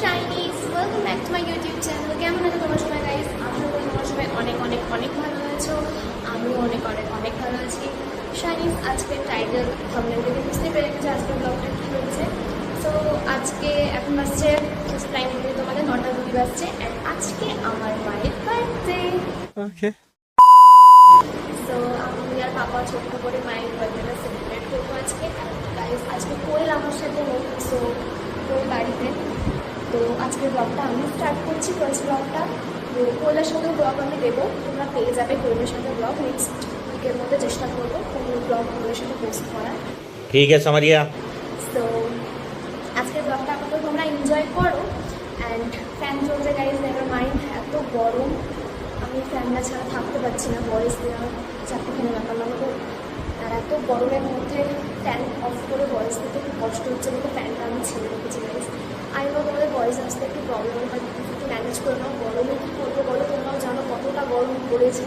Shinies welcome back to my YouTube channel কেমন আছো তোমার সবাই গাইস আশা করি তোমার সবাই অনেক অনেক অনেক ভালো আছো। আমিও অনেক অনেক অনেক ভালো আছি। শাইনিজ আজকে টাইটেল থাম্বনেল থেকে বুঝতে পেরে গেছে আজকে ব্লগটা কী হচ্ছে সো আজকে এখন জাস্ট টাইম তোমাদের নটা দুই বাজছে। অ্যান্ড আজকে আমার মায়ের বার্থডে Okay. সো আমি আর পাপা ছোট্ট করে মায়ের বার্থডেটা সেলিব্রেট করব আজকে। গাইজ আজকে কোয়েল আমার সাথে নেই সো কোয়েল বাড়িতে। তো আজকের ব্লগটা আমি স্টার্ট করছি। ফার্স্ট ব্লগটা তো কোয়েলার সাথে ব্লগ আমি দেবো। তোমরা পেয়ে যাবে কোয়েলের সাথে ব্লগ নেক্সট উইকের মধ্যে চেষ্টা করব কোনো ব্লগ কোয়েলের সাথে পোস্ট করার। ঠিক আছে আমার তো আজকের ব্লগটা আপাতত তোমরা এনজয় করো। অ্যান্ড ফ্যান চলতে গাইজ নেভার মাইন্ড এত গরম। আমি ফ্যানটা ছাড়া থাকতে পারছি না। বয়স দেওয়া চারটেখানে ব্যাপার লাগতো আর এত গরমের মধ্যে ফ্যান অফ করে বয়স দিতে খুব কষ্ট হচ্ছে। কিন্তু ফ্যানটা আমি ছেড়ে রেখেছি গাইজ আমি বলব তোমাদের ভয়েস আসতে একটু প্রবলেম হয় একটু ম্যানেজ করে নাও গরমে কী করব বলো তোমরাও জানো কতটা গরম পড়েছে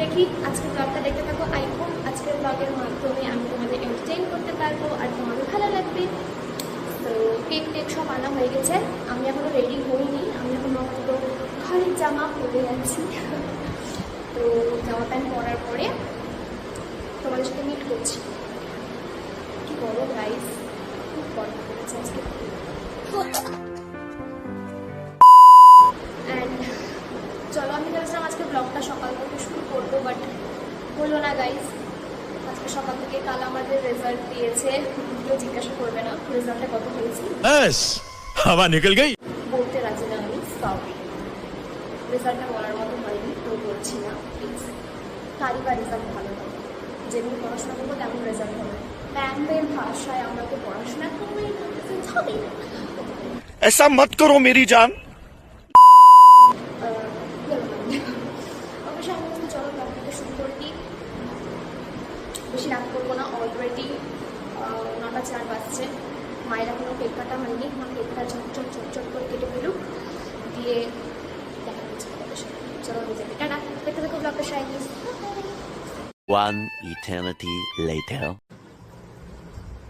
দেখি, আজকের ব্লগটা দেখতে থাকো। আই হোপ আজকের ব্লগের মাধ্যমে আমি তোমাদের এন্টারটেইন করতে পারব আর তোমাদের ভালো লাগবে। তো কেক টেক সব আনা হয়ে গেছে। আমি এখনও রেডি হইনি। আমি এখন মাত্র ঘরের জামা পরে যাচ্ছি তো জামা প্যান্ট পরার পরে তোমাদের সাথে মিট করছি। কি বলো গাইস অ্যান্ড চলো আমি ভেবেছিলাম আজকে ব্লগটা সকাল থেকে শুরু করব বাট হলো না গাইজ আজকে সকাল থেকে কাল আমাদের রেজাল্ট দিয়েছে কেউ জিজ্ঞাসা করবে না রেজাল্টটা কত হয়েছে হাওয়া নিকল গই। বলতে রাজি না আমি সরি রেজাল্টটা বলার মতো হয়নি, তো বলছি না প্লিজ তারই বা রেজাল্ট ভালো যেমন পড়াশোনা করব, তেমন রেজাল্ট হবে। ম্যামের ভাষায় আমরা তো পড়াশোনা করবোই না result হবেই না ऐसा मत करो मेरी जान অবশ্যই আমি কিন্তু চলো ব্লগটাকে শুরু করে দিই বেশি রাগ করবো না অলরেডি নটা চার বাজছে মায়ের এখনো কেক কাটা হয়নি মা কেকটা চটচট চটচট করে কেটে ফেলুক দিয়ে দেখা হচ্ছে তোমাদের সাথে। চলো আমি যাই টাটা দেখতে দেখো ব্লগটা শাইনিস One eternity later.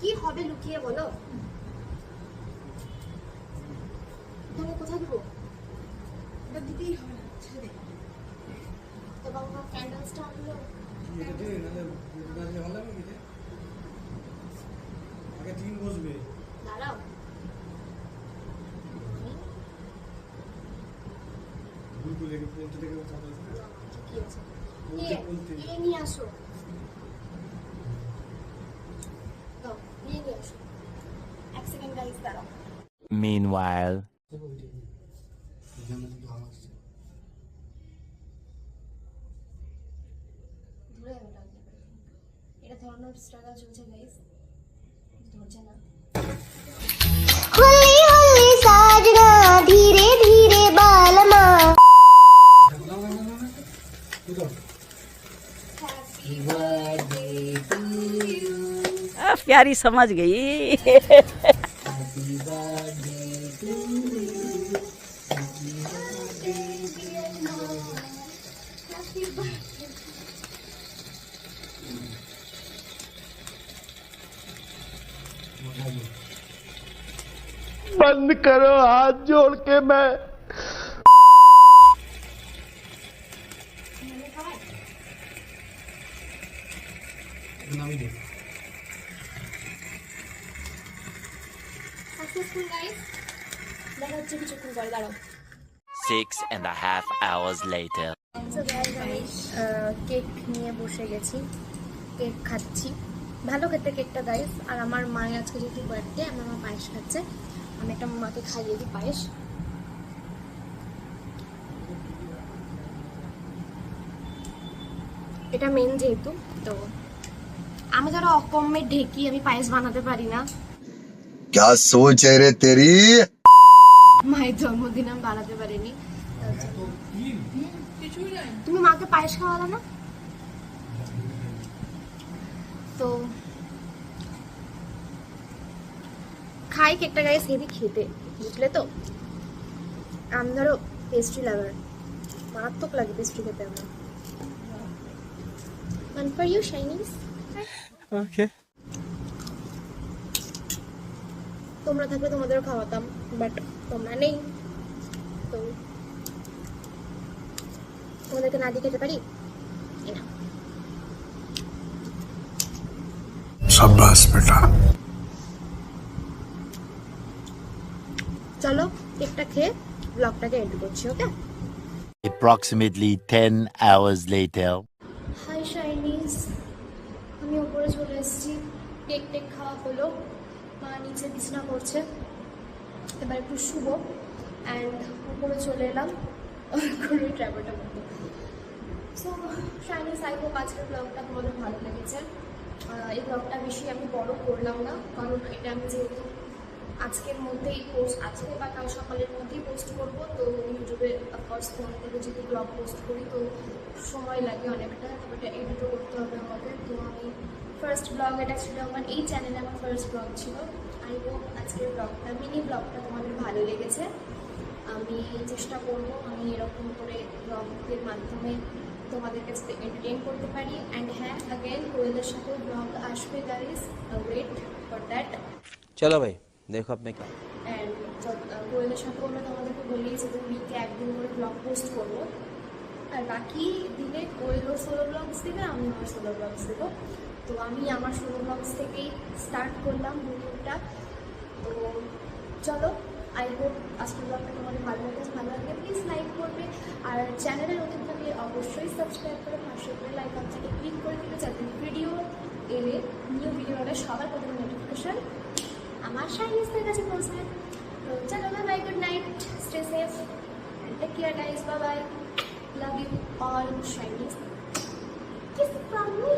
কি হবে লুকিয়ে বলো এখানে কোথায় দেবো এটা দিতেই হবে না ছেড়ে দে তো বাবা ক্যান্ডেলসটা আনলো আগে টিম বসবে দাঁড়াও বুলবুল একে বলতে থেকে কথা বলতে কি আছে বলতে বলতে এ নিয়ে আসো। এক সেকেন্ড গাইজ দাঁড়াও। Meanwhile. এটা ধরানোর স্ট্রাগল চলছে গাইজ ধরছে না। प्यारी समझ गई। बंद करो हाथ जोड़ के मैं। नाम সাকসেসফুল গাইস দেখা হচ্ছে কিছুক্ষণ পরে দাঁড়াও Six and a half hours later. So guys, আমি কেক নিয়ে বসে গেছি। কেক খাচ্ছি। ভালো খেতে কেকটা গাইস আর আমার মায়ের আজকে যেহেতু বার্থডে আমার মা পায়েস খাচ্ছে। আমি একটা মাকে খাইয়ে দিই পায়েস। এটা মেন যেহেতু তো আমি ধরো অকম্মে ঢেকি আমি পায়েস বানাতে পারি না। क्या सोच है रे तेरी মায়ের জন্মদিন আমি বানাতে পারিনি তার জন্য। তুমি মাকে পায়েস খাওয়ালো না তো খাই কেকটা গাইস হেভি খেতে বুঝলে তো আমি ধরো পেস্ট্রি লাভার মারাত্মক লাগে পেস্ট্রি খেতে আমার One for you, Shinies. Okay. তোমরা থাকলে তোমাদেরও খাওয়াতাম বাট তোমরা নেই। তো তোমাদেরকে না দিয়ে খেতে পারি? চলো কেকটা খেয়ে ব্লগটাকে এন্ড করছি okay? Approximately 10 hours later hi shinies আমি উপরে চলে এসেছি। কেক টেক খাওয়া হলো। মা নিচে বিছানা করছে। এবার একটু শুভ অ্যান্ড উপরে চলে এলাম। করে ট্র্যাভেলটা করতে সো শাইনিস আই হোপ আজকের ব্লগটা তোমাদের ভালো লেগেছে। এই ব্লগটা বেশি আমি বড় করলাম না, কারণ এটা আমি যেহেতু আজকের মধ্যেই পোস্ট আজকে বা কাল সকালের মধ্যেই পোস্ট করব, তো ইউটিউবে অফকোর্স ফোন থেকে যদি ব্লগ পোস্ট করি, তো সময় লাগে অনেকটা এটা এডিটও করতে হবে আমাদের। তো আমি ফার্স্ট ব্লগ এটা ছিল আমার এই চ্যানেলে আমার ফার্স্ট ব্লগ ছিল। আই হোপ আজকের ব্লগটা মিনি ব্লগটা তোমাদের ভালো লেগেছে। আমি চেষ্টা করব আমি এরকম করে ব্লগের মাধ্যমে তোমাদের কাছে এন্টারটেন করতে পারি। অ্যান্ড হ্যাঁ আগেন কোয়েলের সাথে ব্লগ আসবে গাইজ ওয়েট ফর দ্যাট চলো ভাই দেখো আপনি কি অ্যান্ড কোয়েলের সাথে আমরা তোমাদেরকে বলি যে তুমি উইকে একদিন করে ব্লগ পোস্ট করব। আর বাকি দিনে কোয়েলও সোলো ব্লগস দেবে আমি আমার সোলো ব্লগস দেবো। তো আমি আমার সোলো ব্লগস থেকেই স্টার্ট করলাম ইউটিউবটা তো চলো আই হোপ আজকের ব্লগটা তোমাদের ভালো লাগে। ভালো লাগলে প্লিজ লাইক করবে। আর চ্যানেলে নতুন থাকলে অবশ্যই সাবস্ক্রাইব করে পাশে করে লাইক অপশানে ক্লিক করে দিবে যাতে ভিডিও এলে নিউ ভিডিও হলে সবার প্রথমে নোটিফিকেশন আমার শাইনিসদের কাছে পৌঁছায়। তো চলো bye bye good night stay safe take care guys bye bye love you all shinies kiss from me